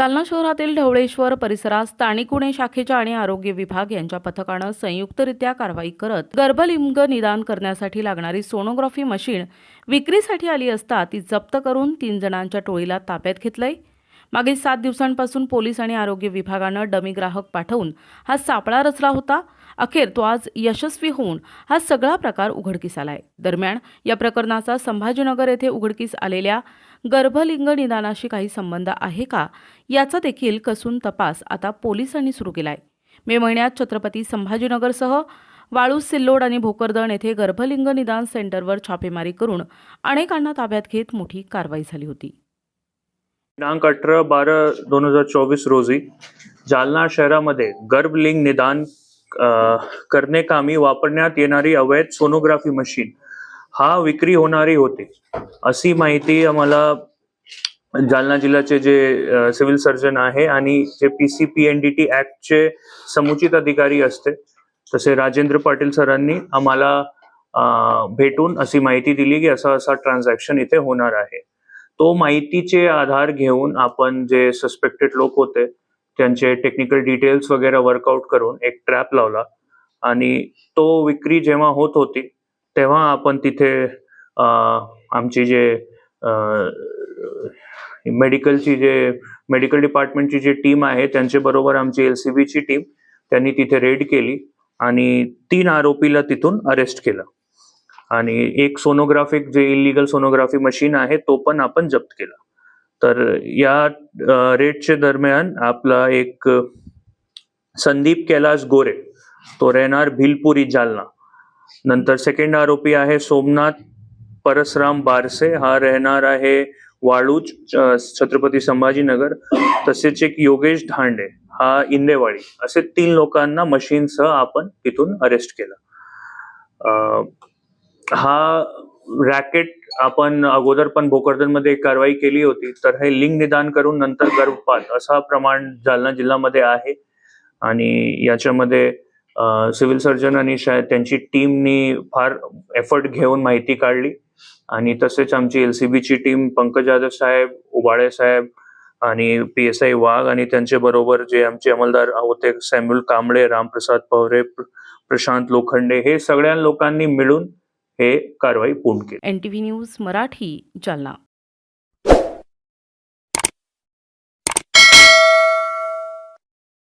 जालना शहरातील ढवळेश्वर परिसरात स्थानिक गुन्हे शाखेच्या आणि आरोग्य विभाग यांच्या पथकानं संयुक्तरित्या कारवाई करत गर्भलिंग निदान करण्यासाठी लागणारी सोनोग्राफी मशीन विक्रीसाठी आली असता ती जप्त करून तीन जणांच्या टोळीला ताब्यात घेतलंय. मागील सात दिवसांपासून पोलीस आणि आरोग्य विभागानं डमी ग्राहक पाठवून हा सापळा रचला होता. अखेर तो आज यशस्वी होऊन हा सगळा प्रकार उघडकीस आलाय. दरम्यान या प्रकरणाचा संभाजीनगर येथे उघडकीस आलेल्या गर्भलिंग निदानाशी काही संबंध आहे का? याचा देखील कसून तपास आता पोलिसांनी सुरू केलाय. मे महिन्यात छत्रपती संभाजीनगरसह वाळूज सिल्लोड आणि भोकरदन येथे गर्भलिंग निदान सेंटरवर छापेमारी करून अनेकांना ताब्यात घेत मोठी कारवाई झाली होती. दिनांक अठरा बारा दोन हजार चोवीस रोजी जालना शहरामध्ये गर्भलिंग निदान करणे कामी वापरण्यात येणारी अवैध सोनोग्राफी मशीन हा विक्री होणारी होती. अशी माहिती आम्हाला जालना जिल्ह्याचे जे सिव्हिल सर्जन आहे आणि जे P C P N D T ऍक्टचे समुचित अधिकारी असते तसे राजेंद्र पाटील सरांनी आम्हाला भेटून अशी माहिती दिली की असा असा ट्रान्झॅक्शन इथे होणार आहे. तो माहितीचे आधार घेऊन आपण जे सस्पेक्टेड लोक होते त्यांचे टेक्निकल डिटेल्स वगैरे वर्कआउट करून एक ट्रॅप लावला. आणि तो विक्री जेव्हा होत होती तेव्हा आपण तिथे आमची जे मेडिकलची जे मेडिकल डिपार्टमेंटची जी टीम आहे त्यांच्या बरोबर आमची एल सी बीची टीम त्यांनी तिथे रेड केली आणि तीन आरोपीला तिथून अरेस्ट केलं. आणि एक सोनोग्राफिक जे इलिगल सोनोग्राफी मशीन आहे तो पण आपण जप्त केला. तर या रेटच्या दरम्यान आपला एक संदीप कैलास गोरे तो राहणार भिलपुरी जालना. नंतर सेकंड आरोपी आहे सोमनाथ परसराम बारसे. हा राहणार आहे वाळूज छत्रपती संभाजीनगर. तसेच एक योगेश धांडे हा इंदेवाडी. असे तीन लोकांना मशीनसह आपण तिथून अरेस्ट केलं. हा रॅकेट आपण अगोदर पण भोकरदनमध्ये कारवाई केली होती तर हे लिंग निदान करून नंतर गर्भपात असा प्रमाण जालना जिल्ह्यामध्ये आहे. आणि याच्यामध्ये सिव्हिल सर्जन आणि त्यांची टीमनी फार एफर्ट घेऊन माहिती काढली. आणि तसेच आमची एल सी बीची टीम पंकज जाधव साहेब उबाळे साहेब आणि पी एस आय वाघ आणि त्यांचे बरोबर जे आमचे अंमलदार होते सॅम्युल कांबळे रामप्रसाद पवरे प्र- प्रशांत लोखंडे हे सगळ्या लोकांनी मिळून हे कारवाई पूर्ण केली. N T V news Marathi Jalna.